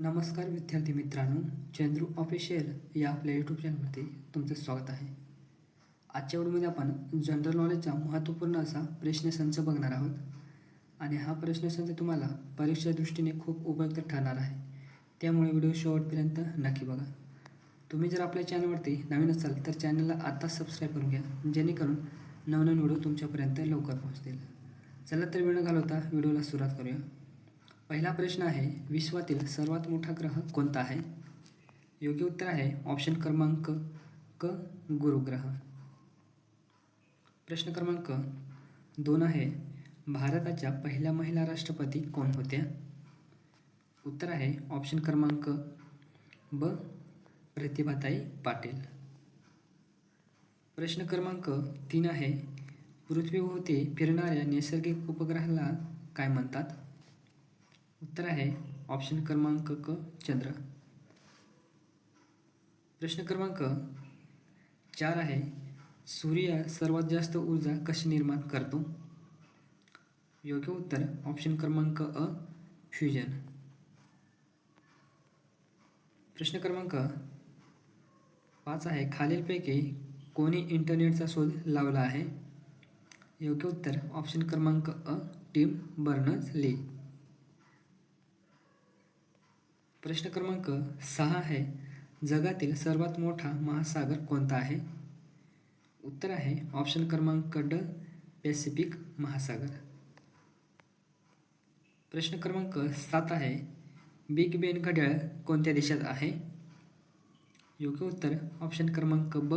नमस्कार विद्यार्थी मित्रांनो चंद्रू ऑफिशियल या आपल्या यूट्यूब चॅनलवरती तुमचं स्वागत आहे. आजच्या व्हिडिओमध्ये आपण जनरल नॉलेजचा महत्त्वपूर्ण असा प्रश्नसंच बघणार आहोत. आणि हा प्रश्नसंच तुम्हाला परीक्षा दृष्टीने खूप उपयुक्त ठरणार आहे. त्यामुळे व्हिडिओ शेवटपर्यंत नक्की बघा. तुम्ही जर आपल्या चॅनलवरती नवीन असाल तर चॅनलला आत्ताच सबस्क्राईब करून घ्या जेणेकरून नवनवीन व्हिडिओ तुमच्यापर्यंत लवकर पोहोचतील. चला तर वेळ घालवता व्हिडिओला सुरुवात करूया. पहिला प्रश्न आहे विश्वातील सर्वात मोठा ग्रह कोणता आहे? योग्य उत्तर आहे ऑप्शन क्रमांक क गुरुग्रह. प्रश्न क्रमांक दोन आहे भारताच्या पहिल्या महिला राष्ट्रपती कोण होत्या? उत्तर आहे ऑप्शन क्रमांक ब प्रतिभाताई पाटील. प्रश्न क्रमांक तीन आहे पृथ्वीभोवती फिरणाऱ्या नैसर्गिक उपग्रहाला काय म्हणतात? उत्तर आहे. ऑप्शन क्रमांक क चंद्र. प्रश्न क्रमांक चार आहे. सूर्य सर्वात जास्त ऊर्जा कशी निर्माण करतो? योग्य उत्तर ऑप्शन क्रमांक अ फ्युजन प्रश्न क्रमांक पाच आहे. खालीलपैकी कोणी इंटरनेटचा शोध लावला आहे? योग्य उत्तर ऑप्शन क्रमांक अ टीम बर्नर्स ली. प्रश्न क्रमांक सहा आहे. जगातील सर्वात मोठा महासागर कोणता आहे? उत्तर आहे ऑप्शन क्रमांक ड पॅसिफिक महासागर. प्रश्न क्रमांक सात आहे. बिग बेन घड्याळ कोणत्या देशात आहे? योग्य उत्तर ऑप्शन क्रमांक ब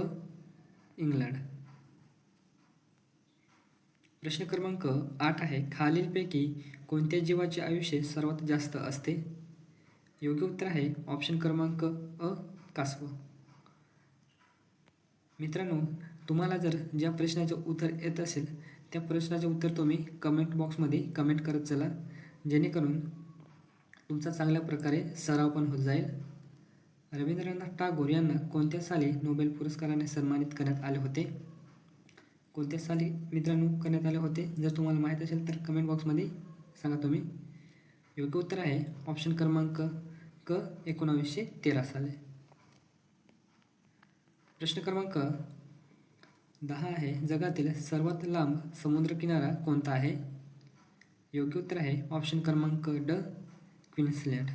इंग्लंड. प्रश्न क्रमांक आठ आहे. खालीलपैकी कोणत्या जीवाचे आयुष्य सर्वात जास्त असते? योग्य उत्तर आहे. ऑप्शन क्रमांक अ कासव. मित्रांनो तुम्हाला जर ज्या प्रश्नाचं उत्तर येत असेल त्या प्रश्नाचं उत्तर तुम्ही कमेंट बॉक्समध्ये कमेंट करत चला. जेणेकरून तुमचा चांगल्या प्रकारे सराव पण होत जाईल. रवींद्रनाथ टागोर यांना कोणत्या साली नोबेल पुरस्काराने सन्मानित करण्यात आले होते? कोणत्या साली मित्रांनो करण्यात आले होते? जर तुम्हाला माहीत असेल तर कमेंट बॉक्समध्ये सांगा तुम्ही. योग्य उत्तर आहे. ऑप्शन क्रमांक क एकोणावीसशे तेरा साली. प्रश्न क्रमांक दहा आहे. जगातील सर्वात लांब समुद्रकिनारा कोणता आहे? योग्य उत्तर आहे ऑप्शन क्रमांक ड क्विन्सलँड.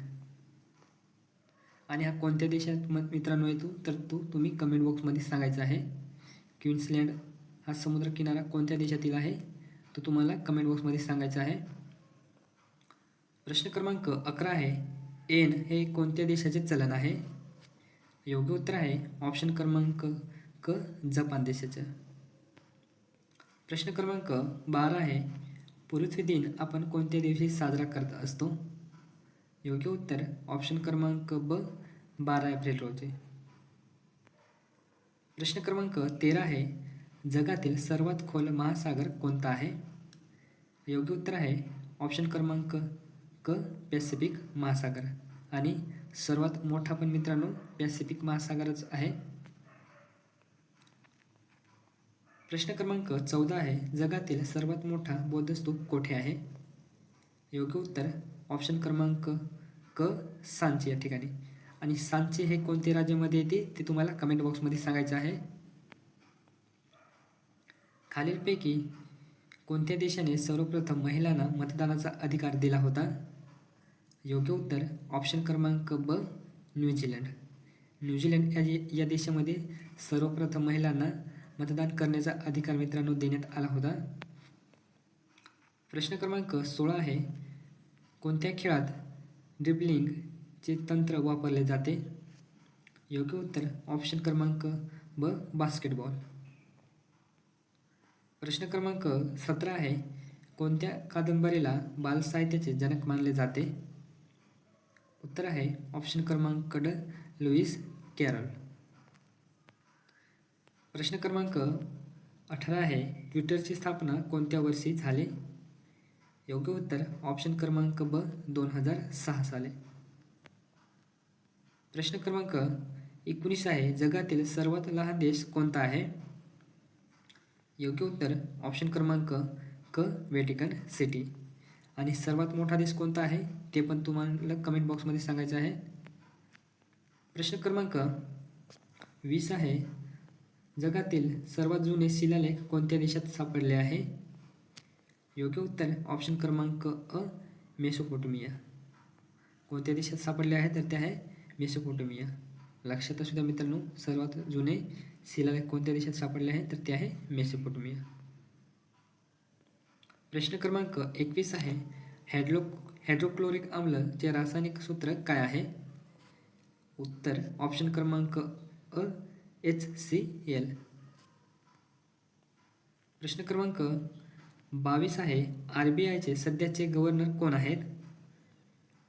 आणि हा कोणत्या देशात मग मित्रांनो येतो? तर तो तुम्ही कमेंट बॉक्समध्ये सांगायचा आहे. क्विन्सलँड हा समुद्रकिनारा कोणत्या देशातील आहे? तो तुम्हाला कमेंट बॉक्समध्ये सांगायचा आहे. प्रश्न क्रमांक अकरा आहे. एन हे कोणत्या देशाचे चलन आहे? योग्य उत्तर आहे ऑप्शन क्रमांक क जपान देशाचं. प्रश्न क्रमांक बारा आहे पृथ्वी दिन आपण कोणत्या दिवशी साजरा करत असतो? योग्य उत्तर ऑप्शन क्रमांक ब बारा एप्रिल रोजी. प्रश्न क्रमांक तेरा आहे जगातील सर्वात खोल महासागर कोणता आहे? योग्य उत्तर आहे ऑप्शन क्रमांक क पॅसिफिक महासागर आणि सर्वात मोठा पण मित्रांनो पॅसिफिक महासागरच आहे. प्रश्न क्रमांक चौदा आहे. जगातील सर्वात मोठा बौद्धस्तूप कोठे आहे? योग्य उत्तर ऑप्शन क्रमांक क सांची या ठिकाणी. आणि सांचे हे कोणत्या राज्यामध्ये येते? ते तुम्हाला कमेंट बॉक्समध्ये सांगायचं आहे. खालीलपैकी कोणत्या देशाने सर्वप्रथम महिलांना मतदानाचा अधिकार दिला होता? योग्य उत्तर ऑप्शन क्रमांक ब न्यूझीलंड न्यूझीलंड या या देशामध्ये सर्वप्रथम महिलांना मतदान करण्याचा अधिकार मित्रांनो देण्यात आला होता. प्रश्न क्रमांक सोळा आहे कोणत्या खेळात ड्रिबलिंगचे तंत्र वापरले जाते? योग्य उत्तर ऑप्शन क्रमांक ब बास्केटबॉल प्रश्न क्रमांक सतरा आहे कोणत्या कादंबरीला बालसाहित्याचे जनक मानले जाते? उत्तर आहे. ऑप्शन क्रमांक ड लुईस कॅरल प्रश्न क्रमांक अठरा आहे. ट्विटरची स्थापना कोणत्या वर्षी झाली? योग्य उत्तर ऑप्शन क्रमांक ब दोन हजार सहा साली. प्रश्न क्रमांक एकोणीस आहे. जगातील सर्वात लहान देश कोणता आहे? योग्य उत्तर ऑप्शन क्रमांक क व्हॅटिकन सिटी आणि सर्वात मोठा देश कोणता आहे? ते पण तुम्हाला कमेंट बॉक्समध्ये सांगायचं आहे. प्रश्न क्रमांक वीस आहे. जगातील सर्वात जुने शिलालेख कोणत्या देशात सापडले आहे? योग्य उत्तर ऑप्शन क्रमांक अ मेसोपोटोमिया. कोणत्या देशात सापडले आहे? तर ते आहे मेसोपोटोमिया. लक्षात असू द्या मित्रांनो सर्वात जुने शिलालेख कोणत्या देशात सापडले आहे? तर ते आहे मेसोपोटोमिया. प्रश्न क्रमांक एकवीस आहे. हायड्रो हायड्रोक्लोरिक आम्लचे रासायनिक सूत्र काय आहे? उत्तर ऑप्शन क्रमांक अ एच सी एल प्रश्न क्रमांक बावीस आहे. आर बी आयचे सध्याचे गव्हर्नर कोण आहेत?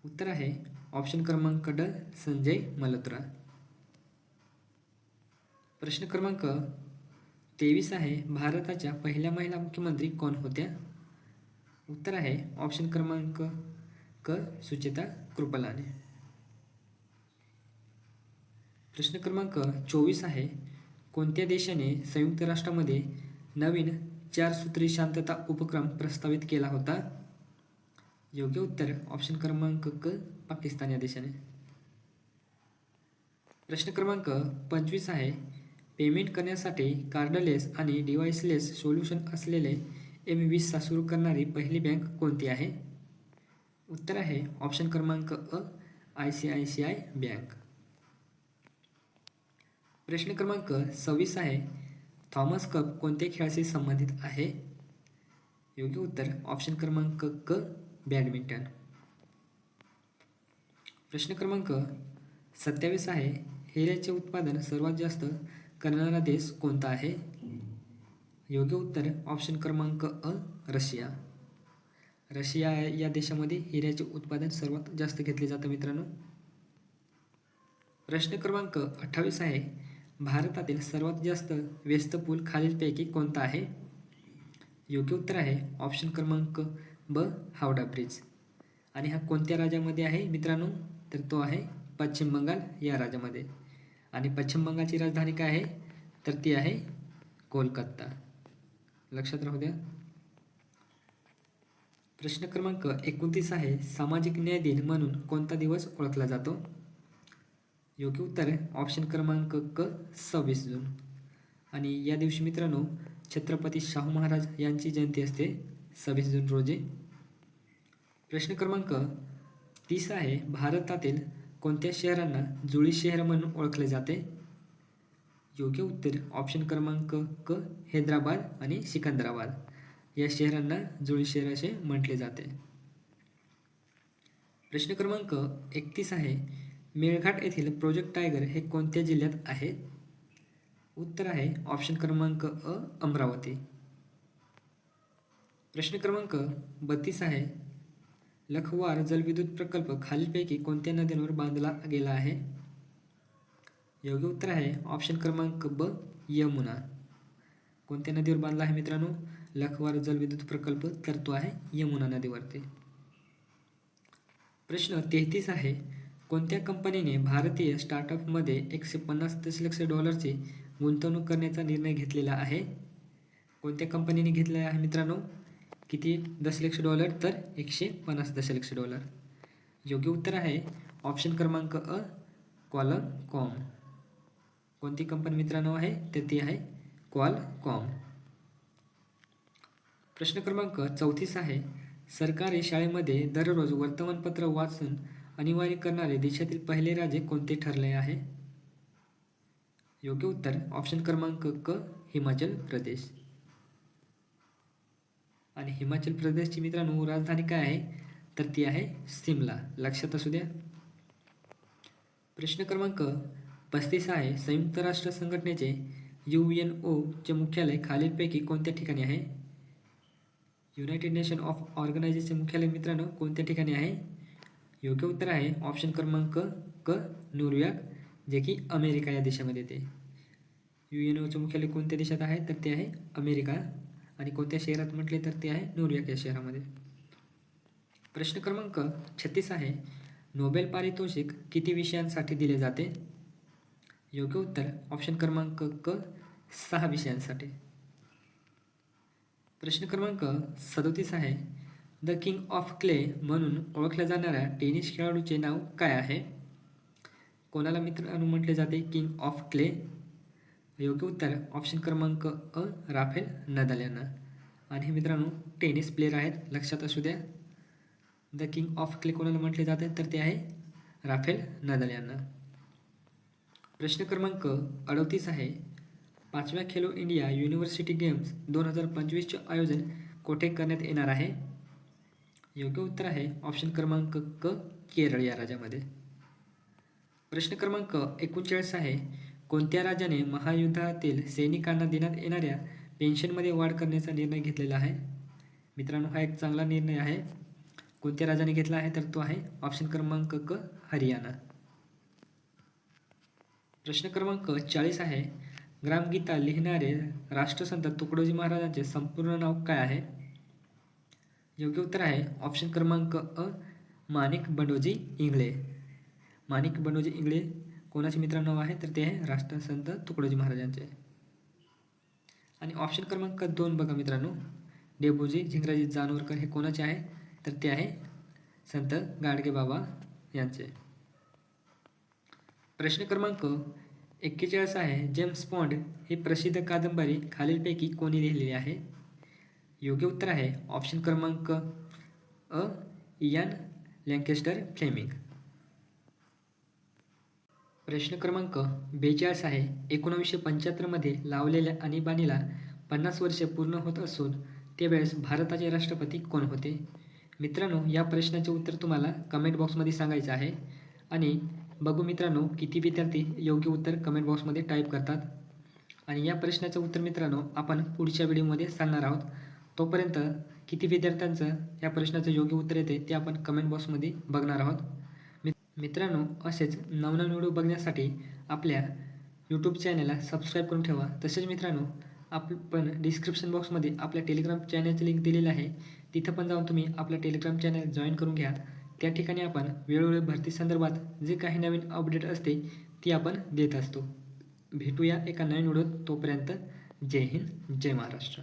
उत्तर आहे. ऑप्शन क्रमांक ड संजय मल्होत्रा. प्रश्न क्रमांक तेवीस आहे. भारताच्या पहिल्या महिला मुख्यमंत्री कोण होत्या? उत्तर आहे. ऑप्शन क्रमांक क सुचेता कृपलाने. प्रश्न क्रमांक चोवीस आहे. कोणत्या देशाने संयुक्त राष्ट्रामध्ये नवीन चार सूत्री शांतता उपक्रम प्रस्तावित केला होता? योग्य उत्तर ऑप्शन क्रमांक क पाकिस्तान या देशाने. प्रश्न क्रमांक पंचवीस आहे. पेमेंट करण्यासाठी कार्डलेस आणि डिव्हाइसलेस सोल्युशन असलेले एम वीसचा सुरू करणारी पहिली बँक कोणती आहे? उत्तर आहे ऑप्शन क्रमांक अ I C I C I bank प्रश्न क्रमांक सव्वीस आहे थॉमस कप कोणत्या खेळाशी संबंधित आहे? योग्य उत्तर ऑप्शन क्रमांक क बॅडमिंटन प्रश्न क्रमांक सत्तावीस आहे हिऱ्याचे उत्पादन सर्वात जास्त करणारा देश कोणता आहे? योग्य उत्तर ऑप्शन क्रमांक अ रशिया. रशिया या देशामध्ये हिऱ्याचे उत्पादन सर्वात जास्त घेतले जातं मित्रांनो. प्रश्न क्रमांक अठ्ठावीस आहे भारतातील सर्वात जास्त व्यस्त पूल खालीलपैकी कोणता आहे? योग्य उत्तर आहे ऑप्शन क्रमांक ब हावडा ब्रिज आणि हा कोणत्या राज्यामध्ये आहे मित्रांनो? तर तो आहे पश्चिम बंगाल या राज्यामध्ये. आणि पश्चिम बंगालची राजधानी काय आहे? तर ती आहे कोलकाता. लक्षात राहू द्या. प्रश्न क्रमांक एकोणतीस आहे सामाजिक न्याय दिन म्हणून कोणता दिवस ओळखला जातो? योग्य उत्तर आहे ऑप्शन क्रमांक क सव्वीस जून. आणि या दिवशी मित्रांनो छत्रपती शाहू महाराज यांची जयंती असते सव्वीस जून रोजी. प्रश्न क्रमांक तीस आहे भारतातील कोणत्या शहरांना जुळी शहर म्हणून ओळखले जाते? योग्य उत्तर. ऑप्शन क्रमांक क हैदराबाद आणि सिकंदराबाद. या शहरांना जुळी शहर असे म्हटले जाते. प्रश्न क्रमांक एकतीस आहे. मेळघाट येथील प्रोजेक्ट टायगर हे कोणत्या जिल्ह्यात आहे? उत्तर आहे. ऑप्शन क्रमांक अ अमरावती. प्रश्न क्रमांक बत्तीस आहे. लखवार जलविद्युत प्रकल्प खालीलपैकी कोणत्या नद्यांवर बांधला गेला आहे? योग्य उत्तर आहे. ऑप्शन क्रमांक ब यमुना. कोणत्या नदीवर बांधला आहे मित्रांनो? लखवार जलविद्युत प्रकल्प तर तो आहे यमुना नदीवरती. प्रश्न तेहतीस आहे. कोणत्या कंपनीने भारतीय स्टार्टअपमध्ये एकशे पन्नास दशलक्ष डॉलरची गुंतवणूक करण्याचा निर्णय घेतलेला आहे? कोणत्या कंपनीने घेतलेला आहे मित्रांनो? किती दशलक्ष डॉलर तर एकशे पन्नास दशलक्ष डॉलर. योग्य उत्तर आहे. ऑप्शन क्रमांक अ कॉलम कॉम. कोणती कंपनी मित्रांनो आहे? तर ती आहे क्वाल कॉम प्रश्न क्रमांक चौतीस आहे. सरकारी शाळेमध्ये दररोज वर्तमानपत्र वाचून अनिवार्य करणारे देशातील पहिले राज्य कोणते ठरले आहे? योग्य उत्तर ऑप्शन क्रमांक क हिमाचल प्रदेश. आणि हिमाचल प्रदेशची मित्रांनो राजधानी काय आहे? तर ती आहे सिमला. लक्षात असू द्या. प्रश्न क्रमांक पस्तीस आहे. संयुक्त राष्ट्र संघटनेचे यू एन ओचे मुख्यालय खालीलपैकी कोणत्या ठिकाणी आहे? युनायटेड नेशन ऑफ ऑर्गनायझेशन मुख्यालय मित्रांनो कोणत्या ठिकाणी आहे? योग्य उत्तर आहे. ऑप्शन क्रमांक क न्यूयॉर्क जे की अमेरिका या देशामध्ये येते. यू एन ओचं मुख्यालय कोणत्या देशात आहे? तर ते आहे अमेरिका. आणि कोणत्या शहरात म्हटले तर ते आहे न्यूयॉर्क या शहरामध्ये. प्रश्न क्रमांक छत्तीस आहे. नोबेल पारितोषिक किती विषयांसाठी दिले जाते? योग्य उत्तर. ऑप्शन क्रमांक क सहा विषयांसाठी. प्रश्न क्रमांक सदोतीस आहे. द किंग ऑफ क्ले म्हणून ओळखल्या जाणाऱ्या टेनिस खेळाडूचे नाव काय आहे? कोणाला मित्रांनो म्हटले जाते? किंग ऑफ क्ले योग्य उत्तर ऑप्शन क्रमांक अ राफेल नदाल यांना. आणि हे मित्रांनो टेनिस प्लेयर आहेत. लक्षात असू द्या. द किंग ऑफ क्ले कोणाला म्हटले जाते? तर ते आहे राफेल नदाल यांना. प्रश्न क्रमांक अडतीस आहे. पाचव्या खेलो इंडिया युनिव्हर्सिटी गेम्स दोन हजार पंचवीसचे आयोजन कोठे करण्यात येणार आहे? योग्य उत्तर आहे ऑप्शन क्रमांक क केरळ या राज्यामध्ये. प्रश्न क्रमांक एकोणचाळीस आहे कोणत्या राज्याने महायुद्धातील सैनिकांना देण्यात येणाऱ्या पेन्शनमध्ये वाढ करण्याचा निर्णय घेतलेला आहे? मित्रांनो हा एक चांगला निर्णय आहे. कोणत्या राज्याने घेतला आहे तर तो आहे ऑप्शन क्रमांक क हरियाणा. प्रश्न क्रमांक चाळीस आहे. ग्रामगीता लिहिणारे राष्ट्रसंत तुकडोजी महाराजांचे संपूर्ण नाव काय आहे? योग्य उत्तर आहे. ऑप्शन क्रमांक अ माणिक बंडोजी इंगळे. माणिक बंडोजी इंगळे कोणाचे मित्रांनो नाव आहे? तर ते आहे राष्ट्रसंत तुकडोजी महाराजांचे. आणि ऑप्शन क्रमांक दोन बघा मित्रांनो. डेबूजी झिंगराजी जानोरकर हे कोणाचे आहे? तर ते आहे संत गाडगे बाबा यांचे. प्रश्न क्रमांक एक्केचाळीस आहे. जेम्स पॉन्ड ही प्रसिद्ध कादंबरी खालीलपैकी कोणी लिहिलेली आहे? योग्य उत्तर आहे. ऑप्शन क्रमांक अ इयान लँकेस्टर फ्लेमिंग. प्रश्न क्रमांक बेचाळीस आहे. एकोणावीसशे पंच्याहत्तरमध्ये लावलेल्या आणीबाणीला पन्नास वर्षे पूर्ण होत असून त्यावेळेस भारताचे राष्ट्रपती कोण होते? मित्रांनो या प्रश्नाचे उत्तर तुम्हाला कमेंट बॉक्समध्ये सांगायचं आहे. आणि बघू मित्रांनो किती विद्यार्थी योग्य उत्तर कमेंट बॉक्समध्ये टाईप करतात? आणि या प्रश्नाचं उत्तर मित्रांनो आपण पुढच्या व्हिडिओमध्ये सांगणार आहोत. तोपर्यंत किती विद्यार्थ्यांचं या प्रश्नाचं योग्य उत्तर येते ते आपण कमेंट बॉक्समध्ये बघणार आहोत. मित्रांनो असेच नवनवीन व्हिडिओ बघण्यासाठी आपल्या यूट्यूब चॅनलला सबस्क्राईब करून ठेवा. तसेच मित्रांनो आपण डिस्क्रिप्शन बॉक्समध्ये आपल्या टेलिग्राम चॅनलची लिंक दिलेली आहे. तिथं पण जाऊन तुम्ही आपला टेलिग्राम चॅनल जॉईन करून घ्या. त्या ठिकाणी आपण वेळोवेळी भरती संदर्भात जे काही नवीन अपडेट असते ती आपण देत असतो. भेटूया एका नवीन व्हिडिओत. तोपर्यंत जय हिंद जय महाराष्ट्र.